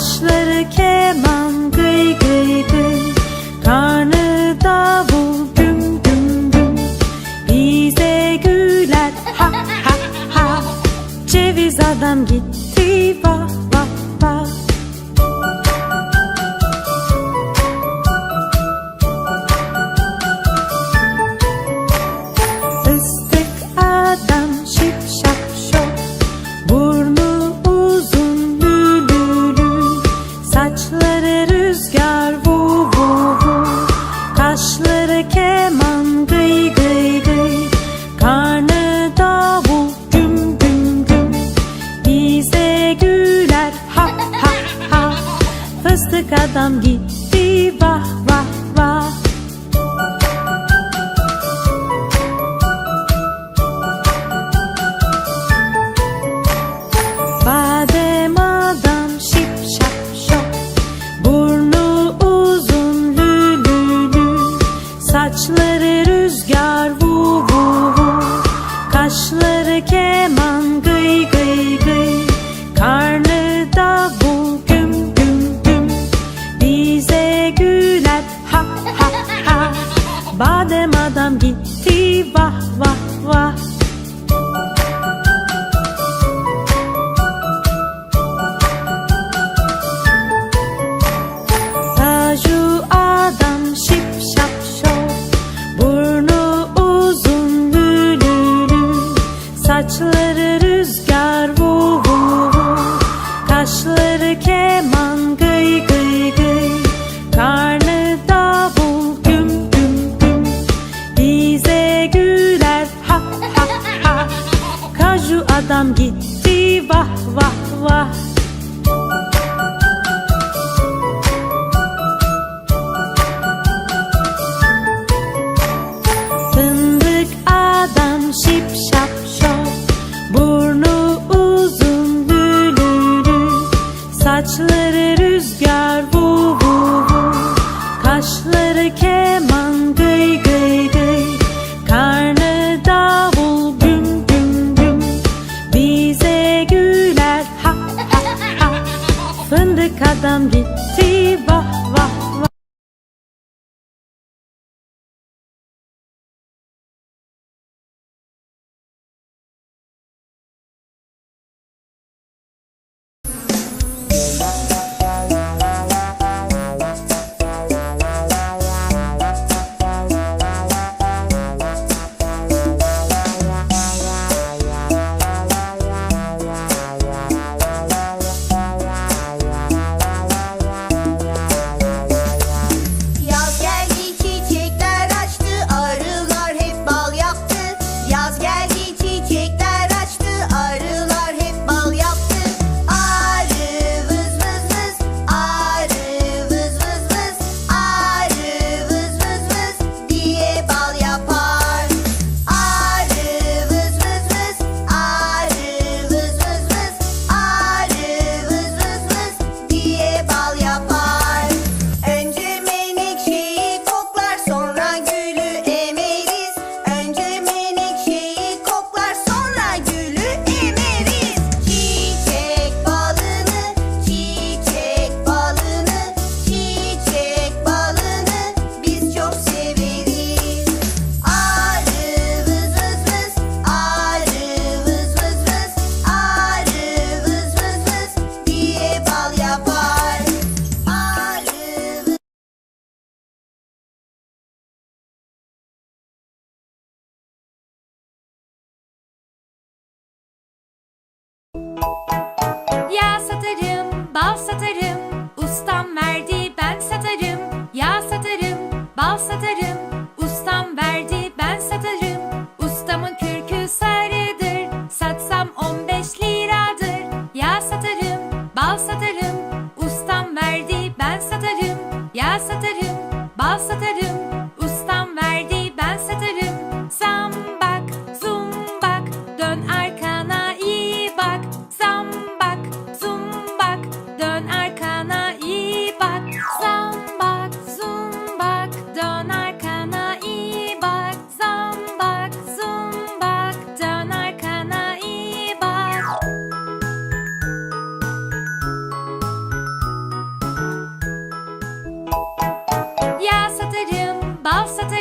Saçları keman gıy gıy gıy. Karnı davul güm güm güm. Bize güler ha ha ha. Ceviz adam gitti Badem adam gitti vah vah vah. Saju adam şip şap Burnu uzun Saçları rüzgar vu vu vu Kaşları ke Gitti vah vah vah. adam gitti vah satarım. Ustam verdi ben satarım. Yağ satarım, bal satarım. Ustam verdi ben satarım. Ustamın kürkü sar Bal Satin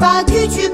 Và 句